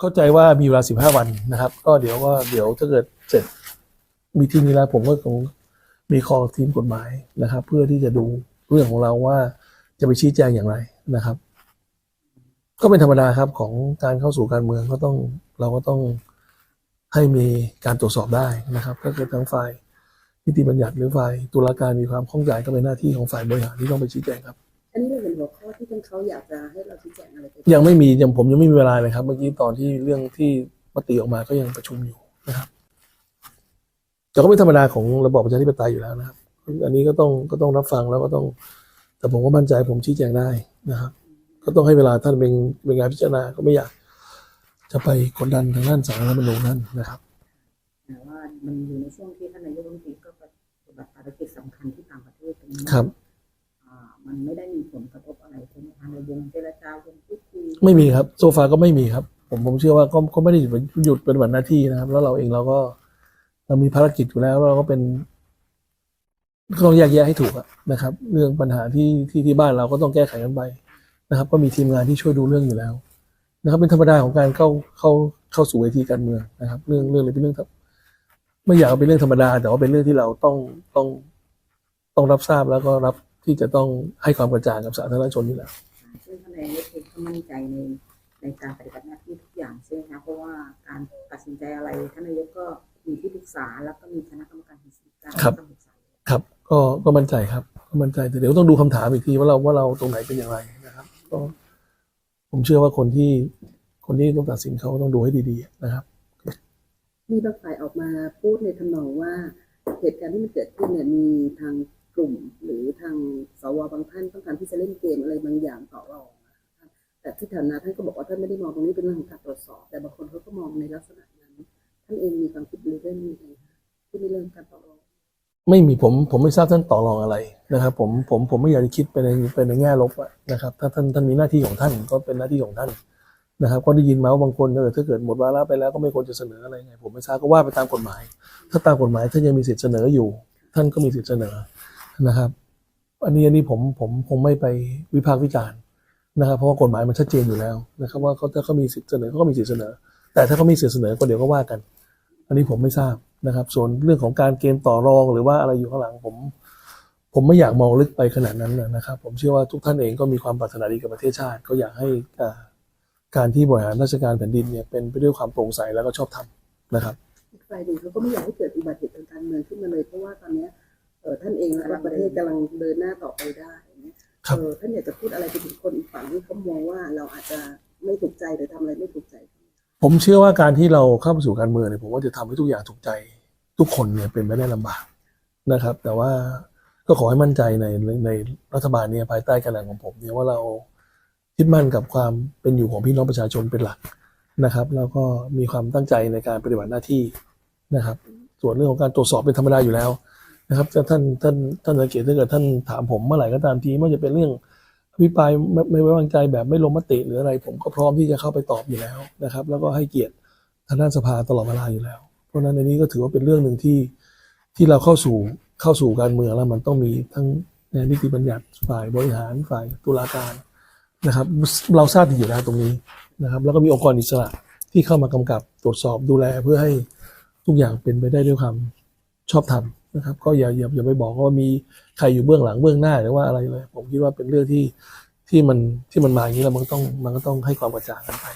เข้าใจว่ามีเวลาสิบห้าวันนะครับ ก็เดี๋ยวว่าเดี๋ยวถ้าเกิดเสร็จมีทีนี้แล้วผมก็คงมีคอทีมกฎหมายนะครับ เพื่อที่จะดูเรื่องของเราว่าจะไปชี้แจงอย่างไรนะครับ ก็เป็นธรรมดาครับของการเข้าสู่การเมืองก็ต้องเราก็ต้องให้มีการตรวจสอบได้นะครับ ก็คือทั้งฝ่ายนิติบัญญัติหรือฝ่ายตุลาการมีความข้องใจก็เป็นหน้าที่ของฝ่ายบริหารที่ต้องไปชี้แจงครับ ที่ทางเขาอยากจะให้เราชี้แจงอะไรไปยังไม่มียังผมยังไม่มีเวลาเลยครับ เมื่อกี้ตอนที่เรื่องที่มติออกมาก็ยังประชุมอยู่นะครับแต่ก็เป็นธรรมดาของระบอบประชาธิปไตยอยู่แล้วนะครับ อันนี้ก็ต้องก็ต้องรับฟังแล้วก็ต้อง แต่ผมก็มั่นใจผมชี้แจงได้นะครับ ก็ต้องให้เวลาท่านเป็นเป็นงานพิจารณาก็ไม่อยาก จะไปกดดันทางด้านสารรัฐธรรมนูญนั่นนะครับแต่ว่ามันอยู่ในช่วงที่ท่านนายกรัฐมนตรีก็ปฏิบัติภารกิจสำคัญที่ต่างประเทศตรงนี้ครับ อ่ามันไม่ได้มีผลกระทบอะ ไรใช่ไหมคะในวงเจรจาวงพูดคุยไม่มีครับ โซฟาก็ไม่มีครับ ผมผมเชื่อว่าก็ก็ไม่ได้หยุดหยุดปฏิบัติหน้าที่นะครับ แล้วเราเองเราก็ เรามีภารกิจอยู่แล้วเราก็เป็นก็ต้องแยกแยะให้ถูกอะนะครับ เรื่องปัญหาที่ที่ที่บ้านเราก็ต้องแก้ไขกันไปนะครับ ก็มีทีมงานที่ช่วยดูเรื่องอยู่แล้ว นะครับ เป็นธรรมดาของการเข้าเข้าเข้าสู่เวทีการเมืองนะครับ เรื่องเรื่องนี้เป็นเรื่องครับไม่อยากเอาเป็นเรื่องธรรมดา แต่ว่าเป็นเรื่องที่เราต้องต้องต้องรับทราบแล้วก็รับ ที่จะต้องให้ความกระจ่างกับสาธารณชนอยู่แล้วซึ่งท่านนายกเองก็มั่นใจในในการปฏิบัติหน้าที่ทุกอย่างใช่ไหมคะเพราะว่าการตัดสินใจอะไรท่านนายกก็มีที่ปรึกษาแล้วก็มีคณะกรรมการกฤษฎีกาครับที่ปรึกษาครับก็ก็มั่นใจครับก็มั่นใจแต่เดี๋ยวต้องดูคำถามอีกทีว่าเราว่าเราตรงไหนเป็นอย่างไรนะครับ ก็ผมเชื่อว่าคนที่คนที่ต้องตัดสินเขาก็ต้องดูให้ดีๆนะครับ มีบางฝ่ายออกมาพูดในทำนองว่าเหตุการณ์ที่มันเกิดขึ้นเนี่ยมีทางก ลุ่ม หรือทางสวบางท่านต้องการที่จะเล่นเกมอะไรบางอย่างต่อรองแต่ที่ฐานะท่านก็บอกว่าท่านไม่ได้มองตรงนี้เป็นเรื่องของการตรวจสอบ แต่บางคนเขาก็มองในลักษณะนั้น ท่านเองมีความคิดหรือเรื่องนี้ไงคะที่ในเรื่องการต่อรองไม่มีผมผมไม่ทราบท่านต่อรองอะไรนะครับ ผมผมผมไม่อยากจะคิดไปในไปในแง่ลบนะครับ ถ้าท่านท่านมีหน้าที่ของท่านก็เป็นหน้าที่ของท่านนะครับก็ได้ยินมาว่าบางคนเออถ้าเกิดหมดวาระไปแล้วก็ไม่ควรจะเสนออะไรไงผมไม่ทราบก็ว่าไปตามกฎหมาย ถ้าตามกฎหมายท่านยังมีสิทธิ์เสนออยู่ ท่านก็มีสิทธิ์เสนอ นะครับ อันนี้อันนี้ผมผมคงไม่ไปวิพากษ์วิจารณ์นะครับ เพราะว่ากฎหมายมันชัดเจนอยู่แล้วนะครับว่าเขาถ้าเขามีสิทธิ์เสนอเขาก็มีสิทธิ์เสนอ แต่ถ้าเขามีสิทธิ์เสนอก็เดี๋ยวก็ว่ากัน อันนี้ผมไม่ทราบนะครับ ส่วนเรื่องของการเกมต่อรองหรือว่าอะไรอยู่ข้างหลังผม ผมไม่อยากมองลึกไปขนาดนั้นนะครับ ผมเชื่อว่าทุกท่านเองก็มีความปรารถนาดีกับประเทศชาติ ก็อยากให้การที่บริหารราชการแผ่นดินเนี่ยเป็นไปด้วยความโปร่งใสแล้วก็ชอบธรรมนะครับฝ่ายหนึ่งเขาก็ไม่อยากให้เกิดอุบัติเหตุทางการเมืองขึ้นมาเลยเพราะว่าตอนนี้ ท่านเองแล้วก็ประเทศกำลังเดินหน้าต่อไปได้อย่างเงี้ยครับเออท่านอยากจะพูดอะไรไปถึงคนอีกฝั่งที่เขามองว่าเราอาจจะไม่ถูกใจหรือทำอะไรไม่ถูกใจ ผมเชื่อว่าการที่เราเข้ามาสู่การเมืองเนี่ยผมว่าจะทำให้ทุกอย่างถูกใจ ทุกคนเนี่ยเป็นไปได้ลำบากนะครับ แต่ว่าก็ขอให้มั่นใจในในรัฐบาลเนี่ยภายใต้การนำของผมเนี่ยว่าเรายึดมั่นกับความเป็นอยู่ของพี่น้องประชาชนเป็นหลักนะครับ แล้วก็มีความตั้งใจในการปฏิบัติหน้าที่นะครับ ส่วนเรื่องของการตรวจสอบเป็นธรรมดาอยู่แล้ว นะครับถ้าท่านท่านท่านสังเกตถ้าเกิดท่านถามผมเมื่อไหร่ก็ตามทีไม่ว่าจะเป็นเรื่องอภิปรายไม่ไม่ไว้วางใจแบบไม่ลงมติหรืออะไร ผมก็พร้อมที่จะเข้าไปตอบอยู่แล้วนะครับ แล้วก็ให้เกียรติทางด้านสภาตลอดเวลาอยู่แล้ว เพราะนั้นในนี้ก็ถือว่าเป็นเรื่องหนึ่งที่ที่เราเข้าสู่เข้าสู่การเมืองแล้วมันต้องมีทั้งในนิติบัญญัติฝ่ายบริหารฝ่ายตุลาการนะครับ เราทราบดีอยู่แล้วตรงนี้นะครับ แล้วก็มีองค์กรอิสระที่เข้ามากำกับตรวจสอบดูแลเพื่อให้ทุกอย่างเป็นไปได้ด้วยความชอบธรรม นะครับ ก็อย่าอย่าอย่าไปบอกว่ามีใครอยู่เบื้องหลังเบื้องหน้าหรือว่าอะไรเลย ผมคิดว่าเป็นเรื่องที่ที่มันที่มันมาอย่างนี้แล้วมันก็ต้องมันก็ต้องให้ความกระจ่างกันไป